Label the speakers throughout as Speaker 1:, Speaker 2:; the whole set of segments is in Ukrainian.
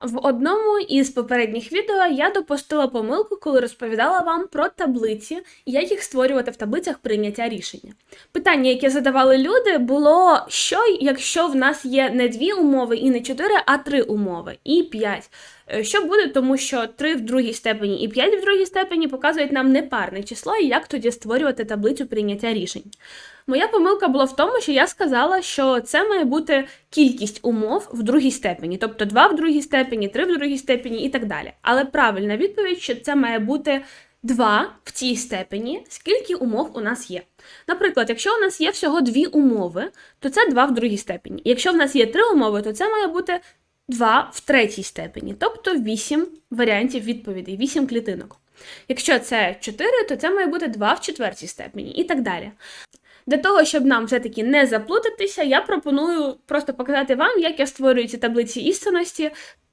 Speaker 1: В одному із попередніх відео я допустила помилку, коли розповідала вам про таблиці і як їх створювати в таблицях прийняття рішення. Питання, яке задавали люди, було: що якщо в нас є не дві умови і не чотири, а три умови і п'ять. Е, Що буде, тому що 3 в другій степені і 5 в другій степені показують нам непарне число, і як тоді створювати таблицю прийняття рішень. Моя помилка була в тому, що я сказала, що це має бути кількість умов в другій степені, тобто 2 в другій степені, 3 в другій степені і так далі. Але правильна відповідь, що це має бути 2 в цій степені, скільки умов у нас є. Наприклад, якщо у нас є всього дві умови, то це 2 в другій степені. Якщо в нас є три умови, то це має бути 2 в третій степені, тобто 8 варіантів відповідей, 8 клітинок. Якщо це 4, то це має бути 2 в четвертій степені і так далі. Для того, щоб нам все-таки не заплутатися, я пропоную просто показати вам, як я створюю ці таблиці істинності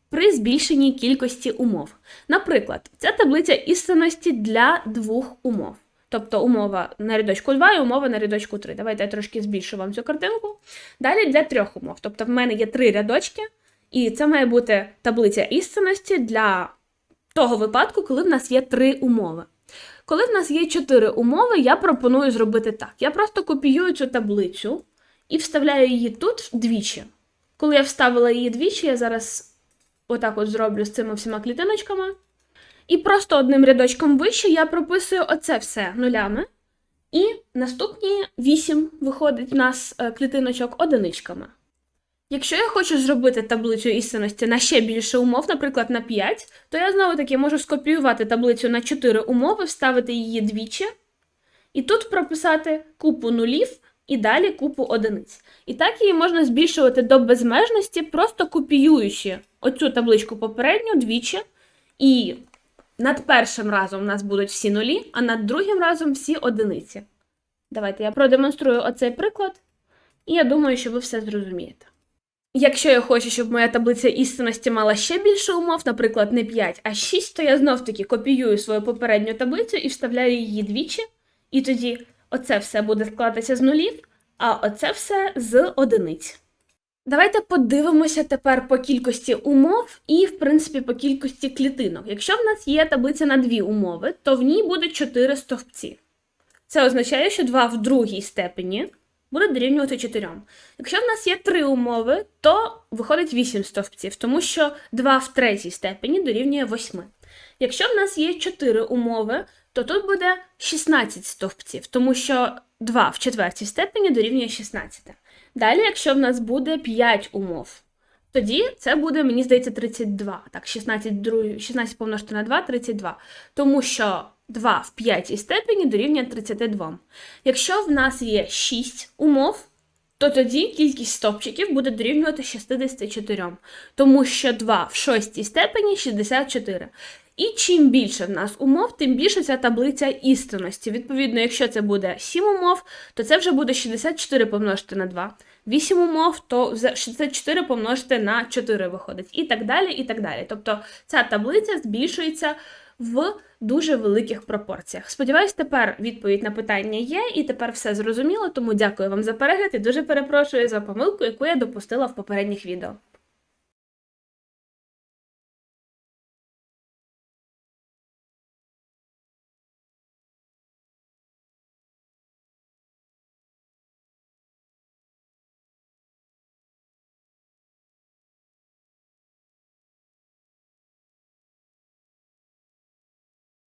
Speaker 1: при збільшенні кількості умов. Наприклад, це таблиця істинності для двох умов. Тобто умова на рядочку 2 і умова на рядочку 3. Давайте я трошки збільшу вам цю картинку. Далі для трьох умов. Тобто в мене є три рядочки, і це має бути таблиця істинності для того випадку, коли в нас є три умови. Коли в нас є чотири умови, я пропоную зробити так. Я просто копіюю цю таблицю і вставляю її тут двічі. Коли я вставила її двічі, я зараз отак от зроблю з цими всіма клітиночками. І просто одним рядочком вище я прописую оце все нулями. І наступні вісім виходить в нас е, клітиночок одиничками. Якщо я хочу зробити таблицю істинності на ще більше умов, наприклад, на 5, то я знову таки можу скопіювати таблицю на 4 умови, вставити її двічі, і тут прописати купу нулів і далі купу одиниць. І так її можна збільшувати до безмежності, просто копіюючи оцю табличку попередню двічі, і над першим разом у нас будуть всі нулі, а над другим разом всі одиниці. Давайте я продемонструю оцей приклад, і я думаю, що ви все зрозумієте. Якщо я хочу, щоб моя таблиця істинності мала ще більше умов, наприклад, не 5, а 6, то я знов таки копіюю свою попередню таблицю і вставляю її двічі, і тоді оце все буде складатися з нулів, а оце все з одиниць. Давайте подивимося тепер по кількості умов і, в принципі, по кількості клітинок. Якщо в нас є таблиця на дві умови, то в ній буде 4 стовпці. Це означає, що 2 в другій степені буде дорівнювати 4. Якщо в нас є три умови, то виходить 8 стовпців, тому що 2 в третій степені дорівнює 8. Якщо в нас є 4 умови, то тут буде 16 стовпців, тому що 2 в четвертій степені дорівнює 16. Далі, якщо в нас буде 5 умов, тоді це буде, мені здається, 32. Так, 16, друг- 16 помножити на 2 32. Тому що 2 в п'ятій степені дорівнює 32. Якщо в нас є 6 умов, то тоді кількість стопчиків буде дорівнювати 64, тому що 2 в шостій степені 64. І чим більше в нас умов, тим більше ця таблиця істинності. Відповідно, якщо це буде 7 умов, то це вже буде 64 помножити на 2. 8 умов, то 64 помножити на 4 виходить. І так далі, і так далі. Тобто ця таблиця збільшується в дуже великих пропорціях. Сподіваюсь, тепер відповідь на питання є, і тепер все зрозуміло. Тому дякую вам за перегляд і дуже перепрошую за помилку, яку я допустила в попередніх відео.